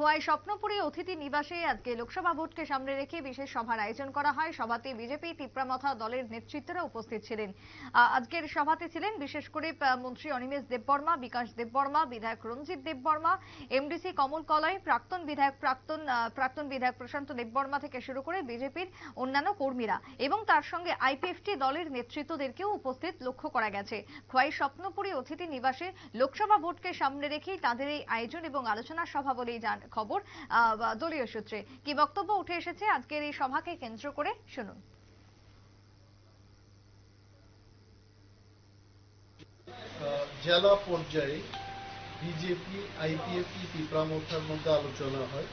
খোয়াই স্বপ্নপুরী অতিথি নিবাসে আজকে লোকসভা ভোটকে সামনে রেখে বিশেষ সভার আয়োজন করা হয়। সভাতে বিজেপি, তিপ্রামথা দলের নেতৃত্বরা উপস্থিত ছিলেন। আজকের সভাতে ছিলেন বিশেষ করে মন্ত্রী অনিমেষ দেববর্মা, বিকাশ দেববর্মা, বিধায়ক রঞ্জিত দেববর্মা এমডিসি কমল কলয় প্রাক্তন বিধায়ক প্রাক্তন প্রাক্তন বিধায়ক প্রশান্ত দেববর্মা থেকে শুরু করে বিজেপির অন্যান্য কর্মীরা এবং তার সঙ্গে আইপিএফটি দলের নেতৃত্বদেরকেও উপস্থিত লক্ষ্য করা গেছে। খোয়াই স্বপ্নপুরী অতিথি নিবাসে লোকসভা ভোটকে সামনে রেখেই তাদের এই আয়োজন এবং আলোচনা সভা বলেই জান খবর দলীয় সূত্রে। কি বক্তব্য উঠে এসেছে? আজকের এই সভাকে কেন্দ্র করে শুনুন। জেলা পর্যায়ে বিজেপি আইপিএফটি তিপ্রামথার মধ্যে আলোচনা হয়।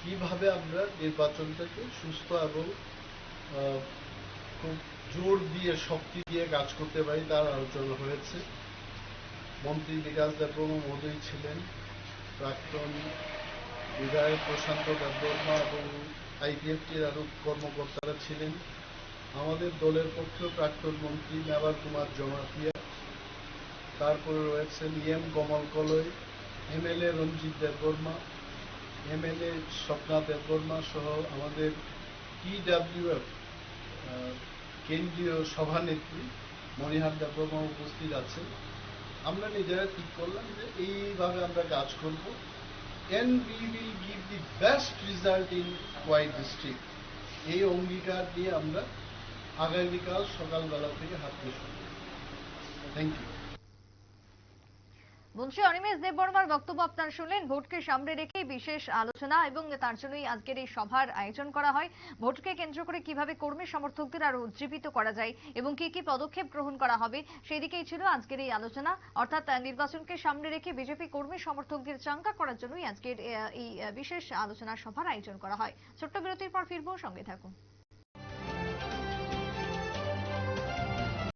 কীভাবে আমরা নির্বাচনটাকে সুস্থ এবং খুব জোর দিয়ে, শক্তি দিয়ে কাজ করতে পারি তার আলোচনা হয়েছে। মন্ত্রী বিকাশ দেববর্মা মহোদয় ছিলেন প্রাক্তন বিধায়ক প্রশান্ত দেববর্মা এবং আইপিএফটির আরও কর্মকর্তারা ছিলেন। আমাদের দলের পক্ষে প্রাক্তন মন্ত্রী মেবার কুমার জমাতিয়া, তারপরে রয়েছেন EM Kamal Kalai MLA Ranjit Debbarma MLA Swapna Debbarma সহ আমাদের পিডাব্লিউএফ কেন্দ্রীয় সভানেত্রী মণিহার দেববর্মা উপস্থিত আছেন। আমরা নিজেরা ঠিক করলাম যে এইভাবে আমরা কাজ করব। And we will give the best result in Khowai district এই অঙ্গীকার দিয়ে আমরা আগামীকাল সকালবেলা থেকে হাঁটতে শুরু থ্যাংক ইউ মন্ত্রী অনিমেষ দেববর্মার বক্তব্য আপনারা শুনলেন। ভোটকে সামনে রেখে বিশেষ আলোচনা এবং তার জন্যই আজকের এই সভার আয়োজন করা হয়। ভোটকে কেন্দ্র করে কীভাবে কর্মী সমর্থকদের আরও উজ্জীবিত করা যায় এবং কি কি পদক্ষেপ গ্রহণ করা হবে সেই দিকেই ছিল আজকের এই আলোচনা। অর্থাৎ নির্বাচনকে সামনে রেখে বিজেপি কর্মী সমর্থকদের চাঙ্গা করার জন্যই আজকের এই বিশেষ আলোচনা সভার আয়োজন করা হয়। ছোট্ট বিরতির পর ফিরবো, সঙ্গে থাকুন।